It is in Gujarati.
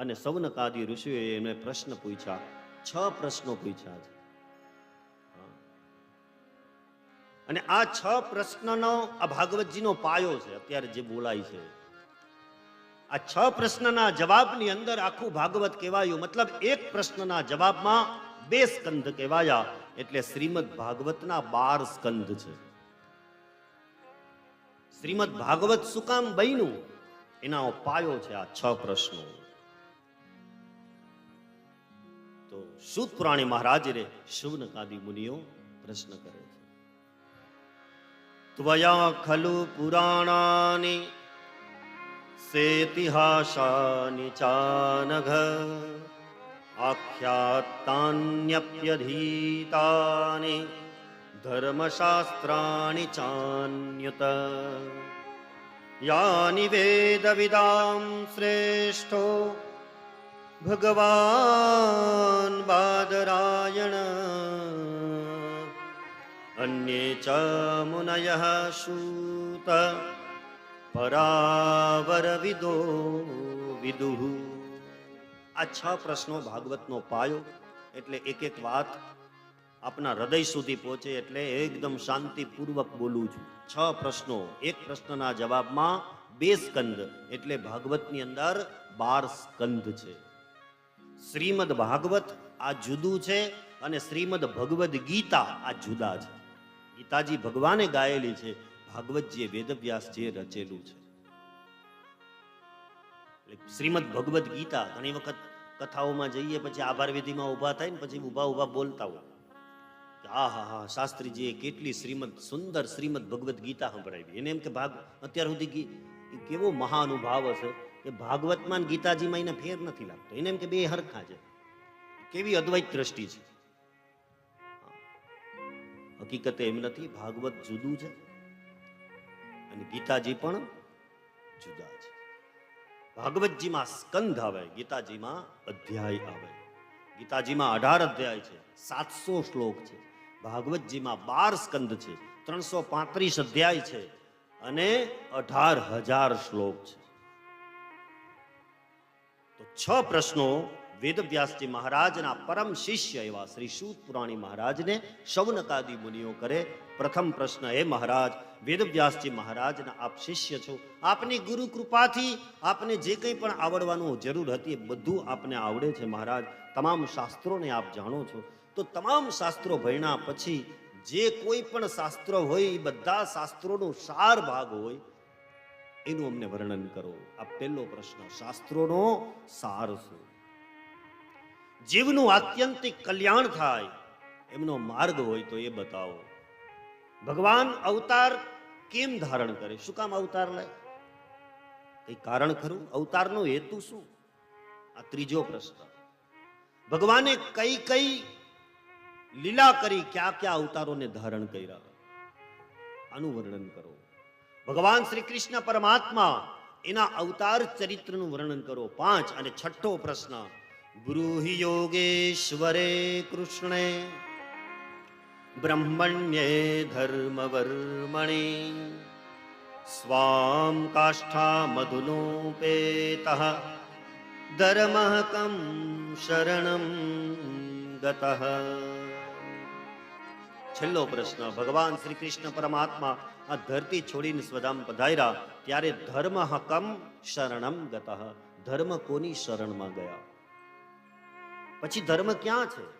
અને સૌનકાદી ઋષિએ એમને પ્રશ્ન પૂછ્યા. છ પ્રશ્નો પૂછ્યા છે. અને આ છ પ્રશ્નનો આ ભાગવતજીનો પાયો છે, અત્યારે જે બોલાય છે. આ છ પ્રશ્નના જવાબની અંદર આખું ભાગવત કહેવાયું. મતલબ એક પ્રશ્નના જવાબમાં બે સ્કંદ કહેવાયા, એટલે શ્રીમદ ભાગવતના બાર સ્કંદ છે. શ્રીમદ ભાગવત શું કામ બન્યું? એના પાયો છે આ છ પ્રશ્નો. તો સુત પુરાણી મહારાજ રે શુવનકાદી મુનિઓ પ્રશ્ન કરે છે. ત્વયા ખલુ પુરાણાની સેતિહાસાની ચાનઘ આખ્યાતાન્યપ્યધીતાની ધર્મશાસ્ત્રાણि ચાન્યત. યાની વેદવિદાં શ્રેષ્ઠો ભગવાન બાદરાયણ अन्ये च मुनयः सूत પરાવરવિદો વિદુહુ આ છ પ્રશ્નો ભાગવતનો પાયો, એટલે એક એક વાત આપના હૃદય સુધી પહોંચે એટલે એકદમ શાંતિપૂર્વક બોલું છું. છ પ્રશ્નો, એક પ્રશ્નના જવાબમાં બે સ્કંદ, એટલે ભાગવતની અંદર બાર સ્કંદ છે. શ્રીમદ ભાગવત આ જુદું છે અને શ્રીમદ ભગવદ ગીતા આ જુદા છે. ગીતાજી ભગવાને ગાયેલી છે, ભાગવતજીએ વેદવ્યાસજીએ રચેલું છે. શ્રીમદ ભગવદ ગીતા ઘણી વખત કથાઓમાં જઈએ, પછી આભાર વિધિમાં ઊભા થાય ને પછી ઊભા ઊભા બોલતા હોય. આ હા હા, શાસ્ત્રીજીએ કેટલી શ્રીમદ સુંદર શ્રીમદ ભગવદ ગીતા સંભળાવી. એને એમ કે ભાગ, અત્યાર સુધી કેવો મહાનુભાવ હશે? કે ભાગવતમાં ગીતાજીમાં એને ફેર નથી લાગતો. એને એમ કે બે હરખા છે. કેવી અદ્વૈત દ્રષ્ટિ છે. હકીકતે એમ નથી, ભાગવત જુદું છે અને ગીતાજી પણ જુદા છે. ભાગવતજીમાં સ્કંદ આવે, ગીતાજીમાં અધ્યાય આવે. ગીતાજીમાં અઢાર અધ્યાય છે, સાતસો શ્લોક છે. ભાગવતજીમાં બાર સ્કંદ છે, ત્રણસો પાંત્રીસ અધ્યાય છે અને અઢાર હજાર શ્લોક છે. છ પ્રશ્નો વેદવ્યાસજી મહારાજના પરમ શિષ્ય એવા શ્રી સૂત પુરાણી મહારાજને શૌનકાદી મુનિઓ કરે. પ્રથમ પ્રશ્ન એ, મહારાજ વેદવ્યાસજી મહારાજના આપ શિષ્ય છો. આપની ગુરુ કૃપાથી આપને જે કંઈ પણ આવડવાનું જરૂર હતી એ બધું આપને આવડે છે, મહારાજ. તમામ શાસ્ત્રોને આપ જાણો છો. તો તમામ શાસ્ત્રો ભણ્યા પછી જે કોઈ પણ શાસ્ત્ર હોય એ બધા શાસ્ત્રોનો સાર ભાગ હોય એનું અમને વર્ણન કરો. આ પહેલો પ્રશ્ન, શાસ્ત્રોનો સાર શું? જીવનું આત્યંતિક કલ્યાણ થાય, એમનો માર્ગ હોય તો એ બતાવો. ભગવાન અવતાર કેમ ધારણ કરે? શું કામ અવતાર લે કઈ કારણ ખરું? અવતારનો હેતુ શું? આ ત્રીજો પ્રશ્ન. ભગવાને કઈ કઈ લીલા કરી ક્યાં ક્યાં અવતારોને ધારણ કર્યા? આનું વર્ણન કરો. ભગવાન શ્રી કૃષ્ણ પરમાત્મા એના અવતાર ચરિત્રનું વર્ણન કરો. પાંચ અને છઠ્ઠો પ્રશ્ન. બ્રૂહિ યોગેશ્વરે કૃષ્ણે બ્રહ્મણ્યે ધર્મવર્મણે સ્વામ કાષ્ઠા મધુનોપેત ધર્મ કમ શરણ ગતઃ છેલ્લો પ્રશ્ન, ભગવાન શ્રી કૃષ્ણ પરમાત્મા આ ધરતી છોડીને સ્વધામ પધાર્યા, ત્યારે ધર્મ હકમ શરણમ ગતઃ. ધર્મ કોની શરણમાં ગયા? પછી ધર્મ ક્યાં છે?